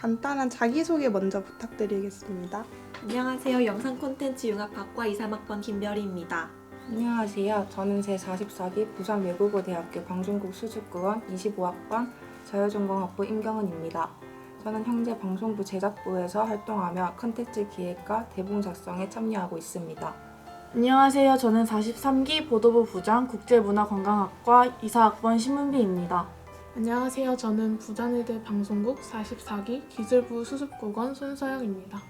간단한 자기소개 먼저 부탁드리겠습니다. 안녕하세요. 영상 콘텐츠 융합학과 2, 3학번 김별희입니다. 안녕하세요. 저는 제44기 부산 외국어대학교 방송국 수습국원 25학번 자유전공학부 임경은입니다. 저는 현재 방송부 제작부에서 활동하며 컨텐츠 기획과 대본 작성에 참여하고 있습니다. 안녕하세요. 저는 43기 보도부 부장 국제문화관광학과 이사학번 신문비입니다. 안녕하세요. 저는 부산의대 방송국 44기 기술부 수습국원 손서영입니다.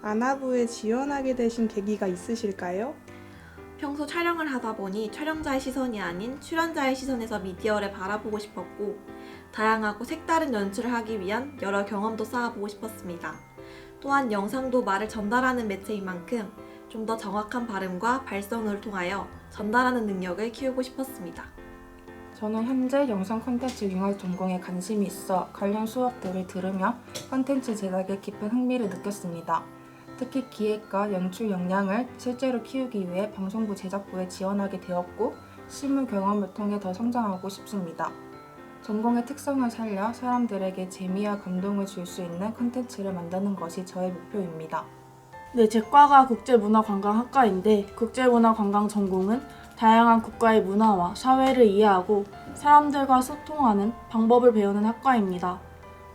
아나부에 지원하게 되신 계기가 있으실까요? 평소 촬영을 하다 보니 촬영자의 시선이 아닌 출연자의 시선에서 미디어를 바라보고 싶었고 다양하고 색다른 연출을 하기 위한 여러 경험도 쌓아보고 싶었습니다. 또한 영상도 말을 전달하는 매체인 만큼 좀 더 정확한 발음과 발성을 통하여 전달하는 능력을 키우고 싶었습니다. 저는 현재 영상 콘텐츠 융합 전공에 관심이 있어 관련 수업들을 들으며 콘텐츠 제작에 깊은 흥미를 느꼈습니다. 특히 기획과 연출 역량을 실제로 키우기 위해 방송부 제작부에 지원하게 되었고 실무 경험을 통해 더 성장하고 싶습니다. 전공의 특성을 살려 사람들에게 재미와 감동을 줄 수 있는 콘텐츠를 만드는 것이 저의 목표입니다. 네, 제 과가 국제문화관광학과인데 국제문화관광 전공은 다양한 국가의 문화와 사회를 이해하고 사람들과 소통하는 방법을 배우는 학과입니다.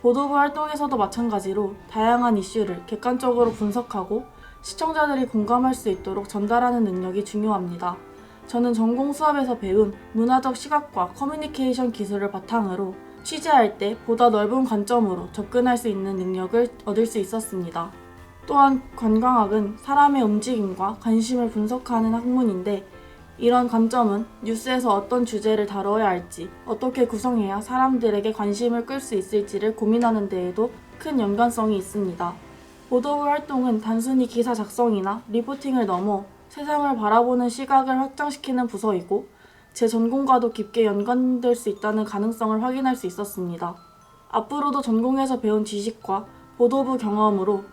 보도부 활동에서도 마찬가지로 다양한 이슈를 객관적으로 분석하고 시청자들이 공감할 수 있도록 전달하는 능력이 중요합니다. 저는 전공 수업에서 배운 문화적 시각과 커뮤니케이션 기술을 바탕으로 취재할 때 보다 넓은 관점으로 접근할 수 있는 능력을 얻을 수 있었습니다. 또한 관광학은 사람의 움직임과 관심을 분석하는 학문인데 이런 관점은 뉴스에서 어떤 주제를 다뤄야 할지, 어떻게 구성해야 사람들에게 관심을 끌 수 있을지를 고민하는 데에도 큰 연관성이 있습니다. 보도부 활동은 단순히 기사 작성이나 리포팅을 넘어 세상을 바라보는 시각을 확장시키는 부서이고 제 전공과도 깊게 연관될 수 있다는 가능성을 확인할 수 있었습니다. 앞으로도 전공에서 배운 지식과 보도부 경험으로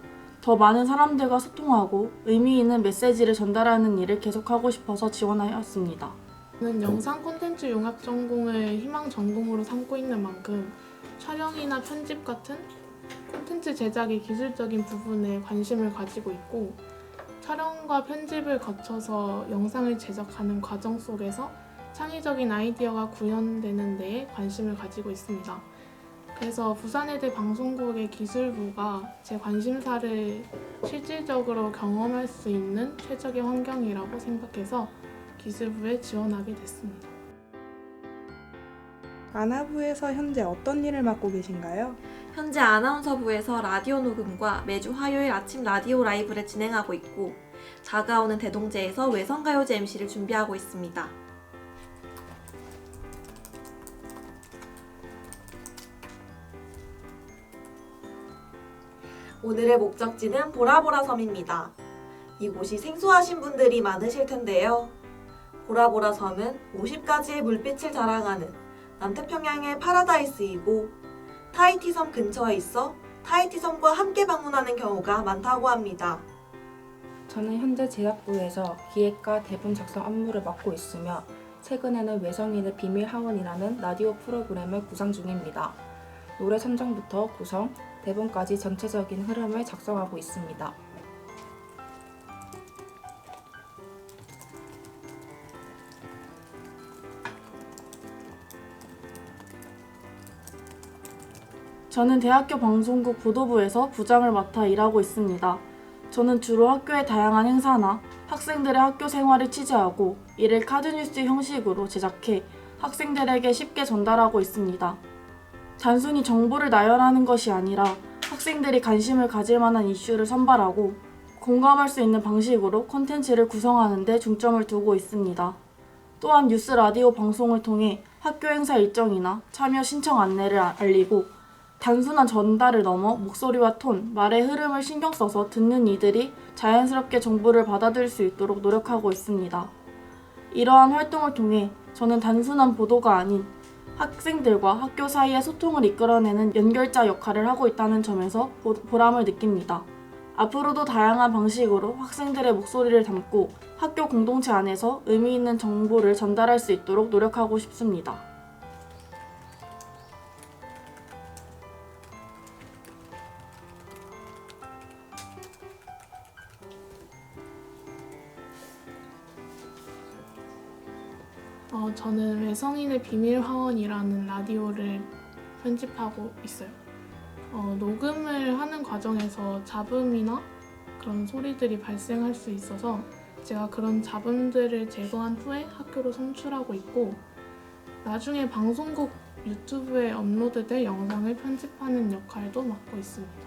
더 많은 사람들과 소통하고 의미 있는 메시지를 전달하는 일을 계속하고 싶어서 지원하였습니다. 저는 영상 콘텐츠 융합 전공을 희망 전공으로 삼고 있는 만큼 촬영이나 편집 같은 콘텐츠 제작의 기술적인 부분에 관심을 가지고 있고 촬영과 편집을 거쳐서 영상을 제작하는 과정 속에서 창의적인 아이디어가 구현되는 데에 관심을 가지고 있습니다. 그래서 부산의대 방송국의 기술부가 제 관심사를 실질적으로 경험할 수 있는 최적의 환경이라고 생각해서 기술부에 지원하게 됐습니다. 아나부에서 현재 어떤 일을 맡고 계신가요? 현재 아나운서부에서 라디오 녹음과 매주 화요일 아침 라디오 라이브를 진행하고 있고 자가오는 대동제에서 외성가요제 MC를 준비하고 있습니다. 오늘의 목적지는 보라보라 섬입니다. 이곳이 생소하신 분들이 많으실 텐데요. 보라보라 섬은 50가지의 물빛을 자랑하는 남태평양의 파라다이스이고 타이티 섬 근처에 있어 타이티 섬과 함께 방문하는 경우가 많다고 합니다. 저는 현재 제작부에서 기획과 대본 작성 업무를 맡고 있으며 최근에는 외성인의 비밀 하원이라는 라디오 프로그램을 구상 중입니다. 노래 선정부터 구성, 대본까지 전체적인 흐름을 작성하고 있습니다. 저는 대학교 방송국 보도부에서 부장을 맡아 일하고 있습니다. 저는 주로 학교의 다양한 행사나 학생들의 학교 생활을 취재하고 이를 카드뉴스 형식으로 제작해 학생들에게 쉽게 전달하고 있습니다. 단순히 정보를 나열하는 것이 아니라 학생들이 관심을 가질 만한 이슈를 선발하고 공감할 수 있는 방식으로 콘텐츠를 구성하는 데 중점을 두고 있습니다. 또한 뉴스 라디오 방송을 통해 학교 행사 일정이나 참여 신청 안내를 아- 알리고 단순한 전달을 넘어 목소리와 톤, 말의 흐름을 신경 써서 듣는 이들이 자연스럽게 정보를 받아들일 수 있도록 노력하고 있습니다. 이러한 활동을 통해 저는 단순한 보도가 아닌 학생들과 학교 사이의 소통을 이끌어내는 연결자 역할을 하고 있다는 점에서 보- 보람을 느낍니다. 앞으로도 다양한 방식으로 학생들의 목소리를 담고 학교 공동체 안에서 의미 있는 정보를 전달할 수 있도록 노력하고 싶습니다. 어, 저는 외성인의 비밀 화원이라는 라디오를 편집하고 있어요. 어, 녹음을 하는 과정에서 잡음이나 그런 소리들이 발생할 수 있어서 제가 그런 잡음들을 제거한 후에 학교로 송출하고 있고 나중에 방송국 유튜브에 업로드될 영상을 편집하는 역할도 맡고 있습니다.